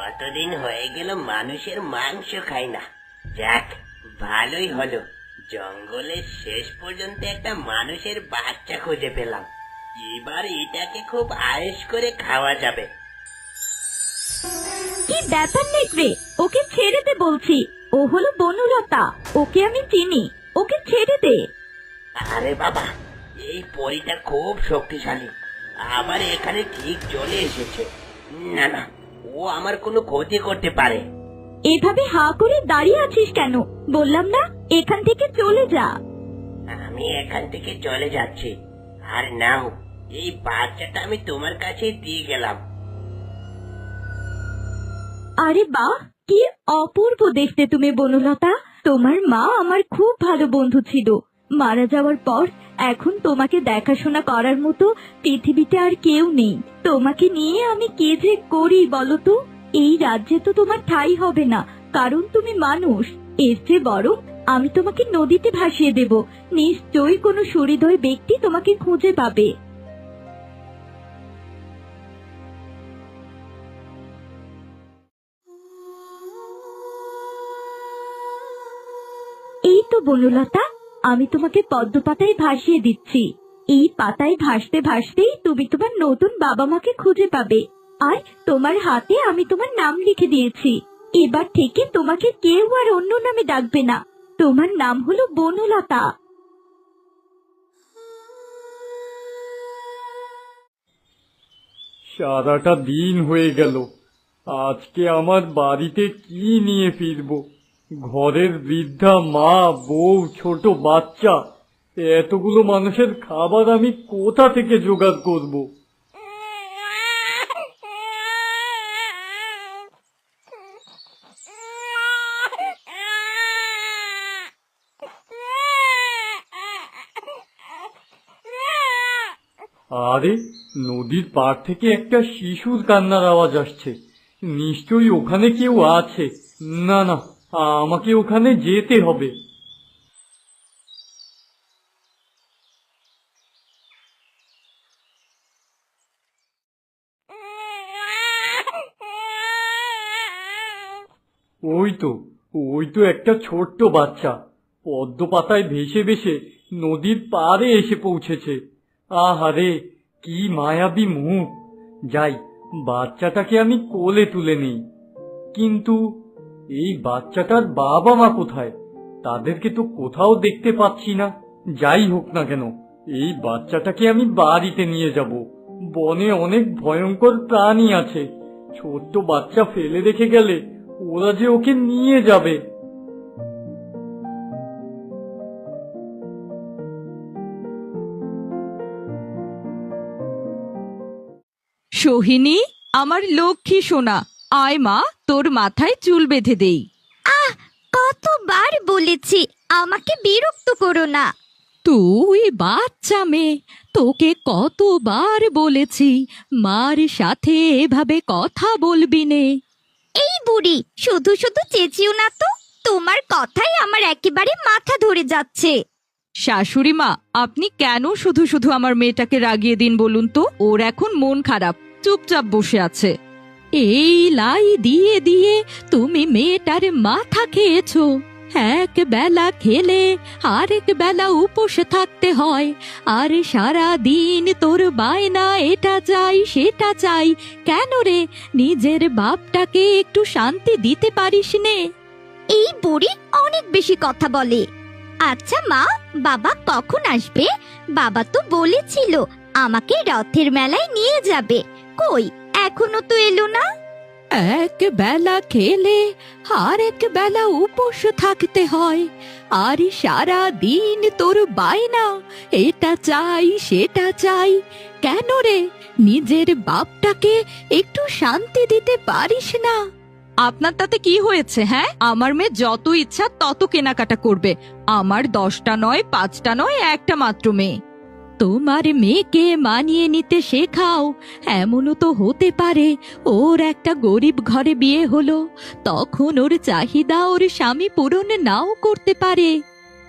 কতদিন হয়ে গেল মানুষের মাংস খাই না। যাক ভালোই হলো। জঙ্গলের শেষ পর্যন্ত একটা মানুষের বাচ্চা খুঁজে পেলাম। এবার এটাকে খুব আয়েস করে খাওয়া যাবে। কি ব্যাপার নেকড়ে? ওকে ছেড়ে দে বলছি। ও হলো বনলতা। ওকে আমি চিনি। ওকে ছেড়ে দে। আরে বাবা এই পরিটা খুব শক্তিশালী। আবার এখানে ঠিক চলে এসেছে। না না ও আমার কোনো ক্ষতি করতে পারে। এভাবে হা করে দাঁড়িয়ে আছিস কেন? বললাম না এখান থেকে চলে যা। আমি এখান থেকে চলে যাচ্ছি। আর নাও এই বাচ্চাটা আমি তোমার কাছে দিয়ে গেলাম। আরে বাহ কি অপূর্ব দেখতে তুমি বনলতা। তোমার মা আমার খুব ভালো বন্ধু ছিল। মারা যাওয়ার পর এখন তোমাকে দেখাশোনা করার মতো পৃথিবীতে আর কেউ নেই। তোমাকে নিয়ে আমি কি যে করি বলো তো? এই রাজ্যে তো তোমার ঠাই হবে না, কারণ তুমি মানুষ। এর চেয়ে বরং আমি তোমাকে নদীতে ভাসিয়ে দেব। নিশ্চয়ই কোনো সুহৃদয় ব্যক্তি তোমাকে খুঁজে পাবে। এই তো বনলতা আমি তোমাকে পদ্ম পাতায় ভাসিয়ে দিচ্ছি। এই পাতায় ভাসতে ভাসতেই তুমি তোমার নতুন বাবা মাকে খুঁজে পাবে। আর তোমার হাতে আমি তোমার নাম লিখে দিয়েছি। এবার থেকে তোমাকে কেউ আর অন্য নামে ডাকবে না। তোমার নাম হলো বনলতা। সারাটা দিন হয়ে গেল। আজকে আমার বাড়িতে কি নিয়ে ফিরবো? ঘরের বৃদ্ধা, মা, বউ, ছোট বাচ্চা, এতগুলো মানুষের খাবার আমি কোথা থেকে জোগাড় করব? আরে, নদীর পাড় থেকে একটা শিশুর কান্নার আওয়াজ আসছে। নিশ্চয়ই ওখানে কেউ আছে। না না। আমাকে ওখানে যেতে হবে। ওই তো ওই তো একটা ছোট্ট বাচ্চা। পদ্ম পাতায় ভেসে ভেসে নদীর পাড়ে এসে পৌঁছেছে। আহারে, কি মায়াবী মুখ। যাই, বাচ্চাটাকে আমি কোলে তুলে নেই। কিন্তু এই বাচ্চাটার বাবা মা কোথায়? তাদেরকে তো কোথাও দেখতে পাচ্ছি না। যাই হোক না কেন, এই বাচ্চাটাকে আমি বাড়িতে নিয়ে যাব। বনে অনেক ভয়ঙ্কর প্রাণী আছে। ছোট্ট বাচ্চা ফেলে রেখে গেলে ওরা যে ওকে নিয়ে যাবে। সোহিনী, আমার লক্ষ্মী সোনা, আয় মা। তোর মাথায় চুল বেঁধে দেই। আহ কতবার বলেছি আমাকে বিরক্ত করো না। তুই বাচ্চা মেয়ে তোকে কতবার বলেছি মার সাথে এভাবে কথা বলবি নে। এই বুড়ি শুধু শুধু চেঁচিও না তো তোমার কথাই আমার একেবারে মাথা ধরে যাচ্ছে। শাশুড়ি মা আপনি কেন শুধু শুধু আমার মেয়েটাকে রাগিয়ে দিন বলুন তো? ওর এখন মন খারাপ চুপচাপ বসে আছে। এই লাই দিয়ে দিয়ে তুমি মেয়েটার মাথা খেয়েছো। এক বেলা খেলে আরেক বেলা উপসে থাকতে হয়। আর সারা দিন তোর বায়না এটা চাই, সেটা চাই। কেন রে? নিজের বাপটাকে একটু শান্তি দিতে পারিস নে। এই বুড়ি অনেক বেশি কথা বলে। আচ্ছা মা, বাবা কখন আসবে? বাবা তো বলেছিল আমাকে রথের মেলায় নিয়ে যাবে। কই? এখনও তো এলো না? এক বেলা খেলে আর এক বেলা উপোস থাকতে হয়। আর সারা দিন তোর বায়না এটা চাই সেটা চাই। কেন রে নিজের বাপটাকে একটু শান্তি দিতে পারিস না? আপনার তাতে কি হয়েছে হ্যাঁ? আমার মেয়ে যত ইচ্ছা তত কেনাকাটা করবে। আমার দশটা নয় পাঁচটা নয় একটা মাত্র মেয়ে। তোমার মেয়েকে মানিয়ে নিতে শেখাও। এমনও তো হতে পারে ওর একটা গরিব ঘরে বিয়ে হলো। তখন ওর চাহিদা ওর স্বামী পূরণ নাও করতে পারে।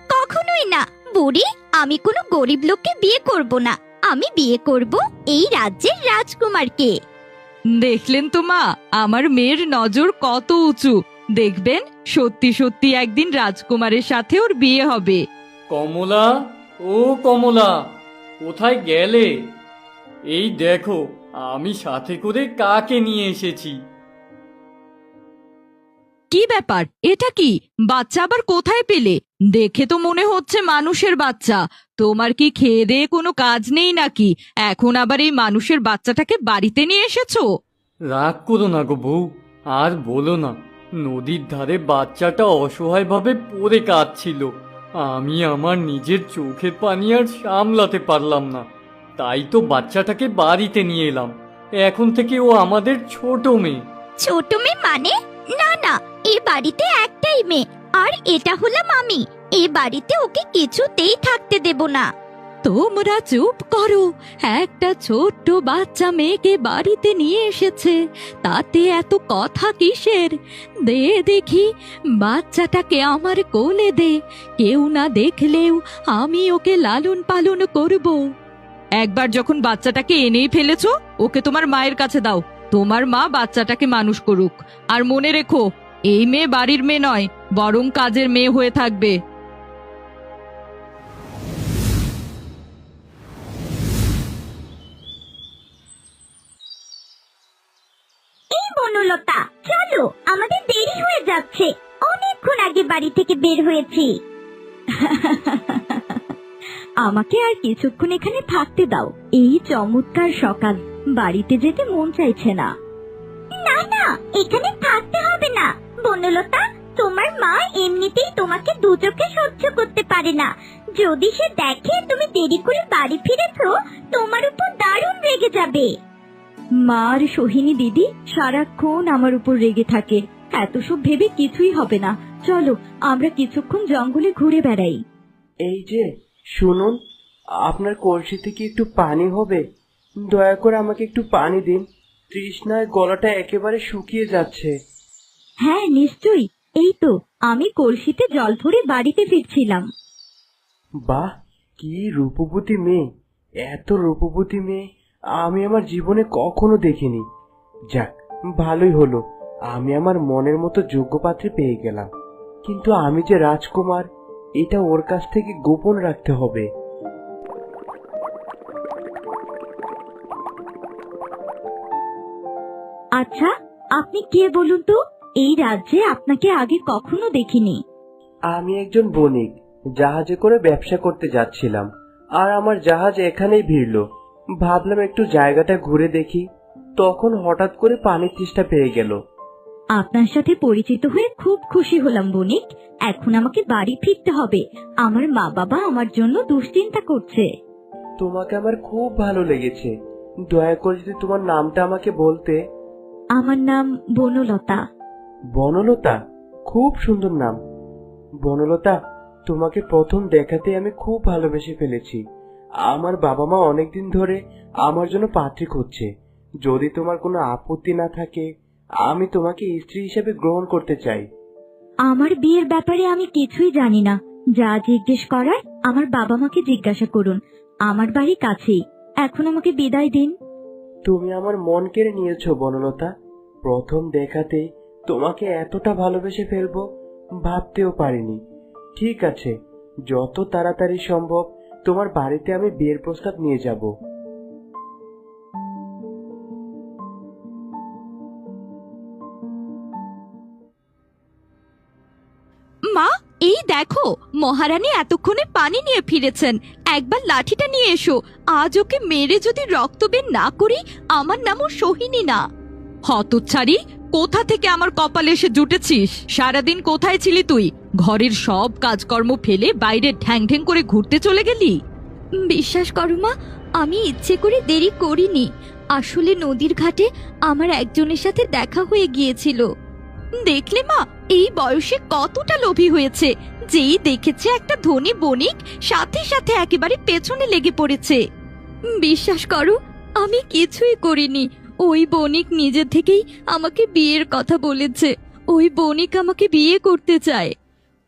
কখনোই না। বুড়ি আমি কোনো গরিব লোককে বিয়ে করব না। আমি বিয়ে করব এই রাজ্যের রাজকুমারকে। দেখলেন তো মা আমার মেয়ের নজর কত উঁচু। দেখবেন সত্যি সত্যি একদিন রাজকুমারের সাথে ওর বিয়ে হবে। কমলা ও কমলা কোথায় গেলে? এই দেখো আমি সাথে করে কাকে নিয়ে এসেছি? কি ব্যাপার? এটা কি? বাচ্চা আবার কোথায় পেলে? দেখে তো মনে হচ্ছে মানুষের বাচ্চা। তোমার কি খেয়ে দেয়ে কোনো কাজ নেই নাকি? এখন আবার এই মানুষের বাচ্চাটাকে বাড়িতে নিয়ে এসেছ? রাগ করো না গো বউ আর বলো না নদীর ধারে বাচ্চাটা অসহায়ভাবে পড়ে কাঁদছিল। আমি আমার নিজের চোখের পানি আর সামলাতে পারলাম না। তাই তো বাচ্চাটাকে বাড়িতে নিয়ে এলাম। এখন থেকে ও আমাদের ছোট মেয়ে। ছোট মেয়ে মানে? না না, এ বাড়িতে একটাই মেয়ে, আর এটা হলাম আমি। এ বাড়িতে ওকে কিছুতেই থাকতে দেব না। তোমরা চুপ করো। একটা ছোট্ট বাচ্চা মেয়েকে বাড়িতে নিয়ে এসেছে। তাতে এত কথা কিসের? দে দেখি, বাচ্চাটাকে আমার কোলে দে। কেউ না দেখলেও আমি ওকে লালন পালন করব। একবার যখন বাচ্চাটাকে এনেই ফেলেছো, ওকে তোমার মায়ের কাছে দাও। তোমার মা বাচ্চাটাকে মানুষ করুক। আর মনে রেখো, এই মেয়ে বাড়ির মেয়ে নয়, বরং কাজের মেয়ে হয়ে থাকবে। বনলতা চলো আমাদের দেরি হয়ে যাচ্ছে। অনেকক্ষণ আগে বাড়ি থেকে বের হয়েছি। আমাকে আর কিছুক্ষণ এখানে থাকতে দাও। এই চমৎকার সকাল। বাড়িতে যেতে মন চাইছে না। না না এখানে থাকতে হবে না। বনলতা তোমার মা এমনিতেই তোমাকে দু চোখে সহ্য করতে পারে না। যদি সে দেখে তুমি দেরি করে বাড়ি ফিরেছো তোমার উপর দারুণ রেগে যাবে। মার সোহিনী দিদি সারাক্ষণ আমার উপর রেগে থাকে। এত সব ভেবে কিছুই হবে না। চলো আমরা কিছুক্ষণ জঙ্গলে ঘুরে বেড়াই। এই যে শুনুন আপনার কলসিতে কি একটু পানি হবে? দয়া করে আমাকে একটু পানি দিন। তৃষ্ণায় গলাটা একেবারে শুকিয়ে যাচ্ছে। হ্যাঁ নিশ্চয়ই। এই তো আমি কলসিতে জল ভরে বাড়িতে ফিরছিলাম। বাহ কি রূপবতী মেয়ে। এত রূপবতী মেয়ে। আমি আমার জীবনে কখনো দেখিনি। যাক ভালোই হলো। আমি আমার মনের মতো যোগ্য পাত্রে পেয়ে গেলাম। কিন্তু আমি যে রাজকুমার এটা ওর কাছ থেকে গোপন রাখতে হবে। আচ্ছা আপনি কে বলুন তো? এই রাজ্যে আপনাকে আগে কখনো দেখিনি। আমি একজন বণিক জাহাজে করে ব্যবসা করতে যাচ্ছিলাম। আর আমার জাহাজ এখানেই ভিড়ল। ভাবলাম একটু জায়গাটা ঘুরে দেখি। তখন হঠাৎ করে পানির তৃষ্ণা পেয়ে গেল। আপনার সাথে পরিচিত হয়ে খুব খুশি হলাম বণিক। এখন আমাকে বাড়ি ফিরতে হবে। আমার মা বাবা আমার জন্য দুশ্চিন্তা করছে। তোমাকে আমার খুব ভালো লেগেছে। দয়া করে যদি তোমার নামটা আমাকে বলতে। আমার নাম বনলতা। বনলতা? খুব সুন্দর নাম। বনলতা তোমাকে প্রথম দেখাতে আমি খুব ভালোবেসে ফেলেছি। আমার বাবা মা অনেকদিন ধরে আমার জন্য পাত্রী খুঁজছে। যদি তোমার কোনো আপত্তি না থাকে আমি তোমাকে স্ত্রী হিসেবে গ্রহণ করতে চাই। আমার বিয়ের ব্যাপারে আমি কিছুই জানি না। যা জিজ্ঞেস করার আমার বাবা মাকে জিজ্ঞাসা করুন। আমার বাড়ি কাছেই। এখন আমাকে বিদায় দিন। তুমি আমার মন কেড়ে নিয়েছো বনলতা। প্রথম দেখাতে তোমাকে এতটা ভালোবেসে ফেলব ভাবতেও পারিনি। ঠিক আছে যত তাড়াতাড়ি সম্ভব তোমার বাড়িতে আমি বিয়ের প্রস্তাব নিয়ে যাব। মা, এই দেখো, মহারানী এতক্ষণে পানি নিয়ে ফিরেছেন। একবার লাঠিটা নিয়ে এসো। আজ ওকে মেরে যদি রক্ত বের না করি, আমার নামও সোহিনী না। হতচ্ছাড়ি, কোথা থেকে আমার কপালে এসে জুটেছিস? সারাদিন কোথায় ছিলি তুই? ঘরের সব কাজকর্ম ফেলে বাইরে ঢ্যাং ঢ্যাং করে ঘুরতে চলে গেলি? বিশ্বাস করো মা আমি ইচ্ছে করে দেরি করিনি। আসলে নদীর ঘাটে আমার একজনের সাথে দেখা হয়ে গিয়েছিল। দেখলে মা এই বয়সে কতটা লোভী হয়েছে। যেই দেখেছে একটা ধনী বণিক সাথে সাথে একেবারে পেছনে লেগে পড়েছে। বিশ্বাস করো আমি কিছুই করিনি। ওই বণিক নিজে থেকেই আমাকে বিয়ের কথা বলেছে। ওই বণিক আমাকে বিয়ে করতে চায়।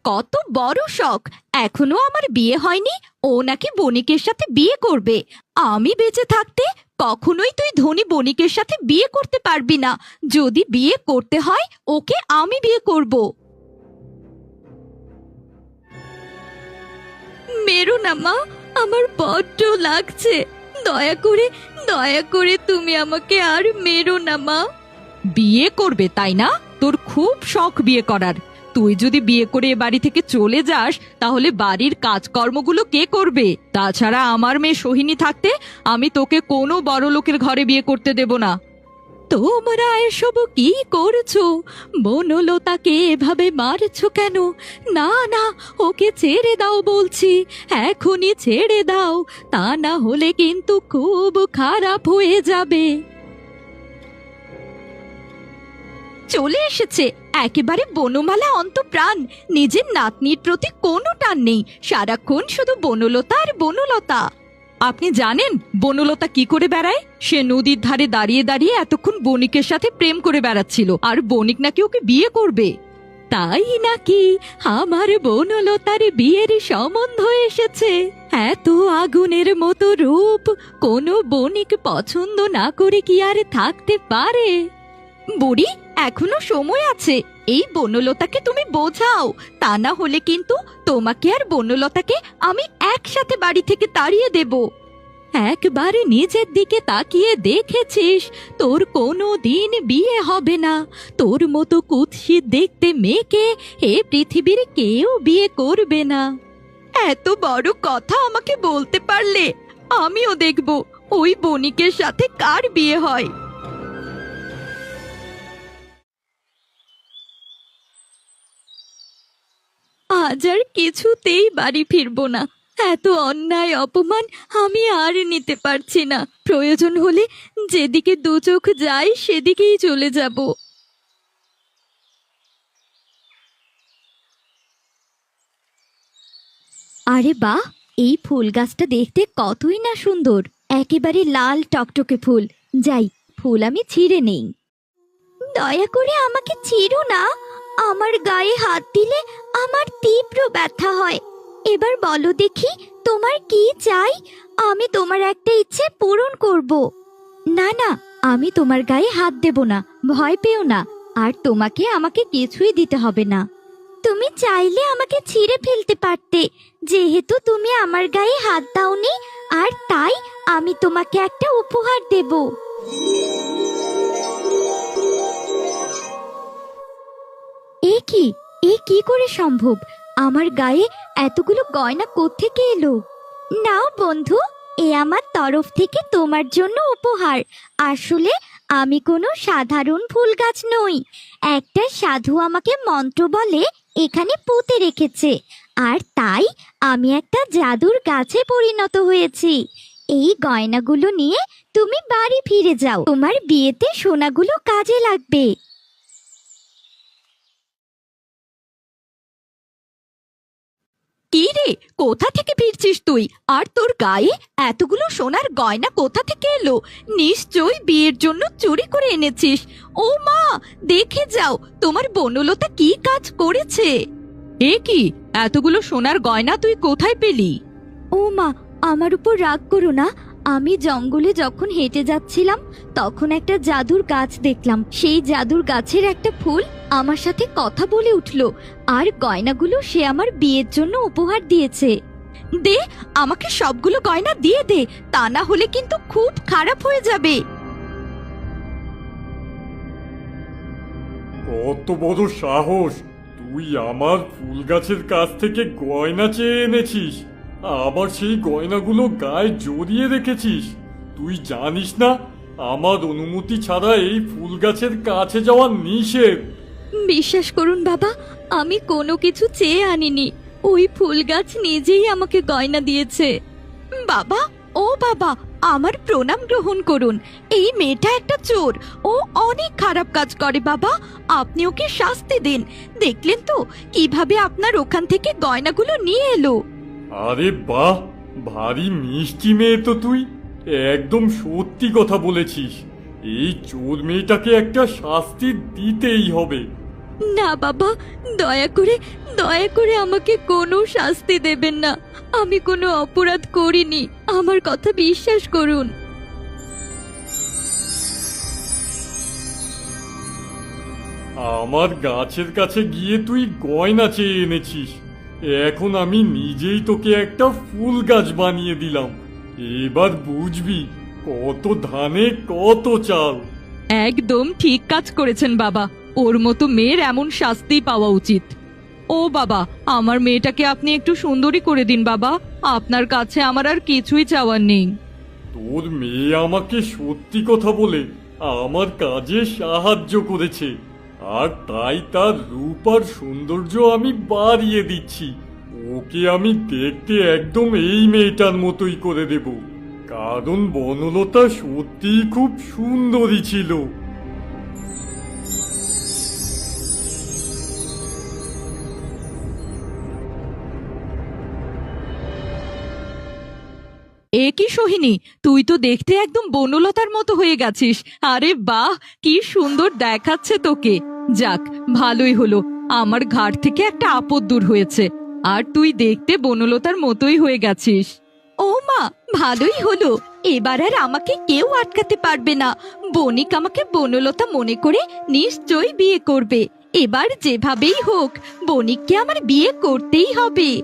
কত বড় শখ। এখনও আমার বিয়ে হয়নি, ও নাকি বণিকের সাথে বিয়ে করবে। আমি বেঁচে থাকতে কখনোই তুই ধনী বণিকের সাথে বিয়ে করতে পারবি না। যদি বিয়ে করতে হয়, ওকে আমি বিয়ে করব। মেরো না মা, আমার বড্ড লাগছে। দয়া করে দয়া করে তুমি আমাকে আর মেরো না মা। বিয়ে করবে, তাই না? তোর খুব শখ বিয়ে করার। তুই যদি বিয়ে করে এ বাড়ি থেকে চলে যাস, তাহলে বাড়ির কাজকর্মগুলো কে করবে? তাছাড়া আমার মেয়ে সোহিনী থাকতে আমি তোকে কোনো বড় লোকের ঘরে বিয়ে করতে দেব না। তোমরা এসব কি করছ? বনলতাকে এভাবে মারছো কেন? না না, ওকে ছেড়ে দাও বলছি, এখনই ছেড়ে দাও, তা না হলে কিন্তু খুব খারাপ হয়ে যাবে। চলে এসেছে। একেবারে বনমালা অন্তপ্রাণ। নিজের নাতনির প্রতি কোনো টান নেই। সারাক্ষণ শুধু বনলতা আর বনলতা। আপনি জানেন বনলতা কি করে বেড়ায়? সে নদীর ধারে দাঁড়িয়ে দাঁড়িয়ে এতক্ষণ বণিকের সাথে প্রেম করে বেড়াচ্ছিল। আর বণিক নাকি ওকে বিয়ে করবে। তাই নাকি আমার বনলতার বিয়ের সম্বন্ধ এসেছে? এত আগুনের মতো রূপ কোনো বণিক পছন্দ না করে কি আর থাকতে পারে? বুড়ি এখনও সময় আছে। এই বনলতাকে তুমি বোঝাও। তা না হলে কিন্তু তোমাকে আর বনলতাকে আমি একসাথে বাড়ি থেকে তাড়িয়ে দেব। একবারে নিজের দিকে তাকিয়ে দেখেছিস, তোর কোনো দিন বিয়ে হবে না। তোর মতো কুৎসিত দেখতে মেয়েকে এ পৃথিবীর কেউ বিয়ে করবে না। এত বড় কথা আমাকে বলতে পারলে আমিও দেখব, ওই বণিকের সাথে কার বিয়ে হয়। আজ আর কিছুতেই বাড়ি ফিরবো না। এত অন্যায়, অপমান আমি আর নিতে পারছি না। প্রয়োজন হলে যেদিকে দু চোখ যায় সেদিকেই চলে যাব। আরে বাহ এই ফুল গাছটা দেখতে কতই না সুন্দর। একেবারে লাল টকটকে ফুল। যাই, ফুল আমি ছিঁড়ে নেই। দয়া করে আমাকে ছিঁড়ো না। আমার গায়ে হাত দিলে আমার তীব্র ব্যথা হয়। এবার বলো দেখি তোমার কি চাই? আমি তোমার একটা ইচ্ছে পূরণ করব। না না, আমি তোমার গায়ে হাত দেব না, ভয় পেও না, আর তোমাকে আমাকে কিছুই দিতে হবে না। তুমি চাইলে আমাকে ছিঁড়ে ফেলতে পারতে, যেহেতু তুমি আমার গায়ে হাত দাওনি, আর তাই আমি তোমাকে একটা উপহার দেব। এ কি? এ কি করে সম্ভব? আমার গায়ে এতগুলো গয়না কোত্থেকে এলো? নাও বন্ধু, এ আমার তরফ থেকে তোমার জন্য উপহার। আসলে আমি কোনো সাধারণ ফুল গাছ নই। একটা সাধু আমাকে মন্ত্র বলে এখানে পুঁতে রেখেছে। আর তাই আমি একটা জাদুর গাছে পরিণত হয়েছি। এই গয়নাগুলো নিয়ে তুমি বাড়ি ফিরে যাও। তোমার বিয়েতে সোনাগুলো কাজে লাগবে। কি রে? কোথা থেকে ফিরছিস তুই? আর তোর গায়ে এতগুলো সোনার গয়না কোথা থেকে এলো? নিশ্চয়ই বিয়ের জন্য চুরি করে এনেছিস। ও মা, দেখে যাও, তোমার বনলতা কি কাজ করেছে? এ কি? এতগুলো সোনার গয়না তুই কোথায় পেলি? ও মা, আমার উপর রাগ করো না। আমি জঙ্গলে যখন হেঁটে যাচ্ছিলাম, তখন একটা জাদুর গাছ দেখলাম। সেই জাদুর গাছের একটা ফুল আমার সাথে কথা বলে উঠল, আর গয়নাগুলো সে আমার বিয়ের জন্য উপহার দিয়েছে। দে, আমাকে সবগুলো গয়না দিয়ে দে, তা না হলে কিন্তু খুব খারাপ হয়ে যাবে। কত বড় সাহস! তুই আমার ফুল গাছের কাছ থেকে গয়না চেয়ে এনেছিস। আবার সেই গয়নাগুলো গায়ে জড়িয়ে রেখেছিস। তুই জানিস না, আমার অনুমতি ছাড়া এই ফুল গাছের কাছে যাওয়া নিষেধ। বিশ্বাস করুন বাবা, আমি কোনো কিছু চেয়ে আনিনি। ওই ফুল গাছ নিজেই আমাকে গয়না দিয়েছে। বাবা, ও বাবা, আমার প্রণাম গ্রহণ করুন। এই মেয়েটা একটা চোর। ও অনেক খারাপ কাজ করে বাবা। আপনি ওকে শাস্তি দিন। দেখলেন তো কীভাবে আপনার ওখান থেকে গয়নাগুলো নিয়ে এলো। আরে বাহ ভারী মিষ্টি মেয়ে তো তুই। একদম সত্যি কথা বলেছিস। এই চোর মেয়েটাকে একটা শাস্তি দিতেই হবে। না বাবা দয়া করে দয়া করে আমাকে কোনো শাস্তি দেবেন না। আমি কোনো অপরাধ করিনি। আমার কথা বিশ্বাস করুন। আমার গাছের কাছে গিয়ে তুই গয়না চেয়ে এনেছিস। এখন আমি নিজেই তোকে একটা ফুল গাছ বানিয়ে দিলাম। এবার বুঝবি কত ধানে কত চাল। একদম ঠিক কাজ করেছেন বাবা। ওর মতো মেয়ের এমন শাস্তি পাওয়া উচিত। ও বাবা আমার মেয়েটাকে আপনি একটু সুন্দরী করে দিন বাবা। আপনার কাছে আমার আর কিছুই চাওয়ার নেই। তোর মেয়ে আমাকে সত্যি কথা বলে আমার কাজে সাহায্য করেছে। আর তাই তার রূপ আর সৌন্দর্য আমি বাড়িয়ে দিচ্ছি। ওকে আমি দেখতে একদম এই মেয়েটার মতোই করে দেব। কারণ বনলতা সত্যিই খুব সুন্দরী ছিল। এ কি সোহিনী, তুই তো দেখতে একদম বনলতার মতো হয়ে গেছিস। আরে বাহ, কি সুন্দর দেখাচ্ছে তোকে। যাক, ভালোই হলো। আমার ঘাট থেকে একটা আপদ দূর হয়েছে। আর তুই দেখতে বনলতার মতোই হয়ে গেছিস। ও মা, ভালোই হলো। এবার আর আমাকে কেউ আটকাতে পারবে না। বণিক আমাকে বনলতা মনে করে নিশ্চয়ই বিয়ে করবে। এবার যেভাবেই হোক, বণিককে আমার বিয়ে করতেই হবে।